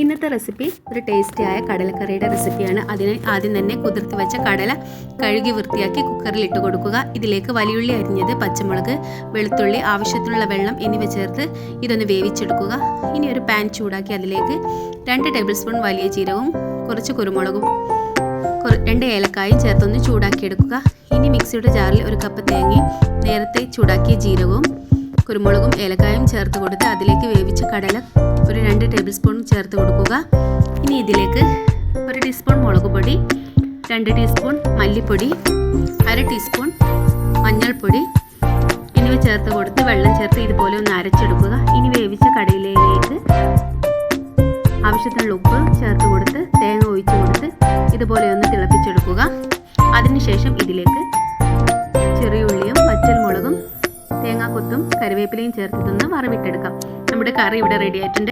ഇന്നത്തെ റെസിപ്പി ഒരു ടേസ്റ്റിയായ കടലക്കറിയുടെ റെസിപ്പിയാണ്. അതിന് ആദ്യം തന്നെ കുതിർത്തി വെച്ച കടല കഴുകി വൃത്തിയാക്കി കുക്കറിൽ ഇട്ട് കൊടുക്കുക. ഇതിലേക്ക് വലിയുള്ളി അരിഞ്ഞത് പച്ചമുളക് വെളുത്തുള്ളി ആവശ്യത്തിനുള്ള വെള്ളം എന്നിവ ചേർത്ത് ഇതൊന്ന് വേവിച്ചെടുക്കുക. ഇനി ഒരു പാൻ ചൂടാക്കി അതിലേക്ക് രണ്ട് ടേബിൾ സ്പൂൺ വലിയ ജീരകവും കുറച്ച് കുരുമുളകും രണ്ട് ഏലക്കായും ചേർത്തൊന്ന് ചൂടാക്കിയെടുക്കുക. ഇനി മിക്സിയുടെ ജാറിൽ ഒരു കപ്പ് തേങ്ങയും നേരത്തെ ചൂടാക്കിയ ജീരകവും കുരുമുളകും ഏലക്കായും ചേർത്ത് കൊടുത്ത് അതിലേക്ക് വേവിച്ച കടല ഒരു രണ്ട് ടേബിൾ സ്പൂൺ ചേർത്ത് കൊടുക്കുക. ഇനി ഇതിലേക്ക് ഒരു ടീസ്പൂൺ മുളക് പൊടി രണ്ട് ടീസ്പൂൺ മല്ലിപ്പൊടി അര ടീസ്പൂൺ മഞ്ഞൾപ്പൊടി. എന്നിവ ചേർത്ത് കൊടുത്ത് വെള്ളം ചേർത്ത് ഇതുപോലെ ഒന്ന് അരച്ചെടുക്കുക. ഇനി വേവിച്ച കടയിലേക്ക് ആവശ്യത്തിനുള്ള ഉപ്പ് ചേർത്ത് കൊടുത്ത് തേങ്ങ ഒഴിച്ച് കൊടുത്ത് ഇതുപോലെ ഒന്ന് തിളപ്പിച്ചെടുക്കുക. അതിനുശേഷം ഇതിലേക്ക് ചെറിയുള്ളിയും വറ്റൽമുളകും തേങ്ങാക്കൊത്തും കറിവേപ്പിലയും ചേർത്തിട്ടൊന്ന് വറവിട്ടെടുക്കാം. നമ്മുടെ കറി ഇവിടെ റെഡി ആയിട്ടുണ്ട്.